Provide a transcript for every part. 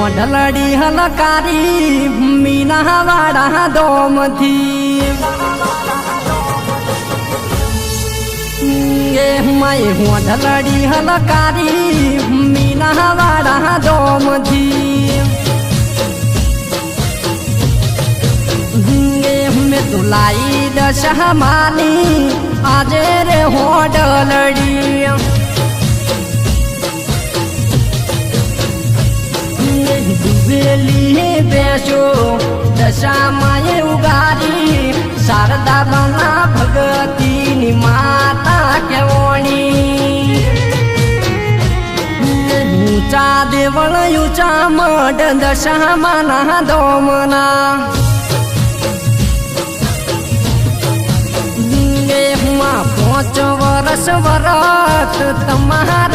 મોઢલડી હલકારી, મીના વાડા દોમથી એ માય મોઢલડી હલકારી, મીના વાડા દોમથી મેં તો લાઈ દશા માની આજે રે હોડલડી ડૂબેલી બેસો દશામાં ઉગારી શારદા બના ભગતીની માતા કેવણી ઊંચા દેવળ ઊંચા મઢ દશામાં દોમના દેહમાં પાંચ વરસ વરત તમારા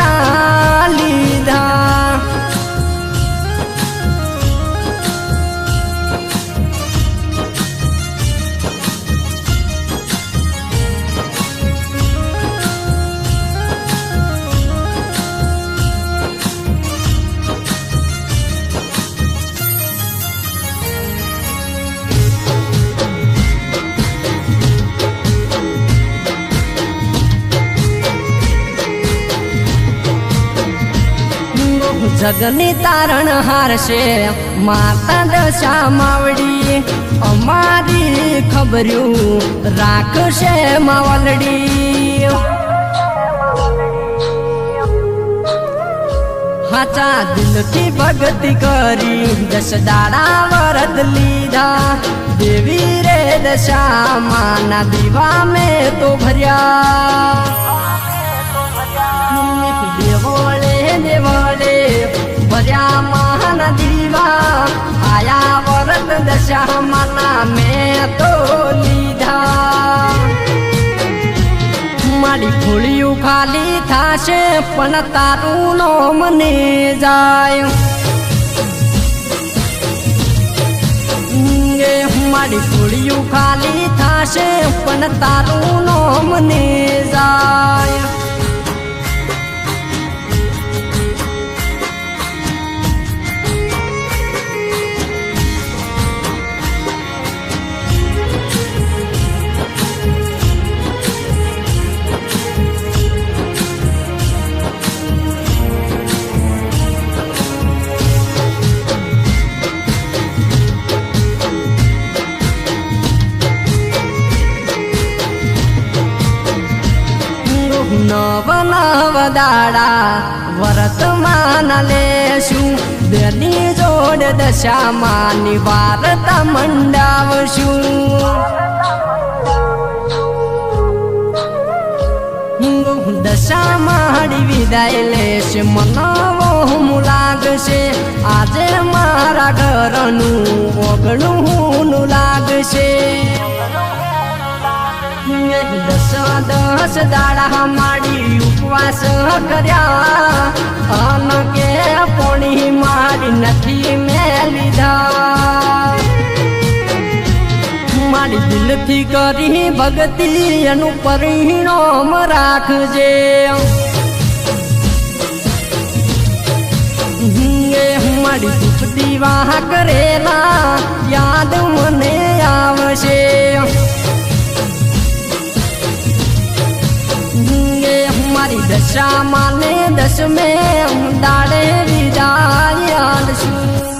જગની તારણ હારશે. માતા દશા માવડી, અમારી ખબર્યું રાખશે માવલડી. હાચા દિલથી ભક્તિ કરી દશ દાડા વરદ લીધા. દેવી રે દશા માના દીવા મેં તો ભર્યા. વરદ દશા માના મેં તો લીધા મારી ફૂલિયું ખાલી થાશે પણ તારું નો મને જાય મારી ફૂલિયું ખાલી થાશે પણ તારું નો મને જાય નવ દાડા વર્તમાન લેશું. બેની જોડ દશામાં નિવારતા મંડાવશું. દશા માડી વિદાય લેશે, મનાવો હું લાગશે. આજે મારા ઘરનું ઓગણું દસ દાડા માડી ઉપવાસ કર્યા. અન કે પોણી મારી નથી મેં લીધા. મારી દિલથી કરી ભક્તિ, એનું પરિણામ રાખજે. મારી દુઃખતી વાહ કરેલા યાદ શ્યામાને દશમે દાડે વિદાય છું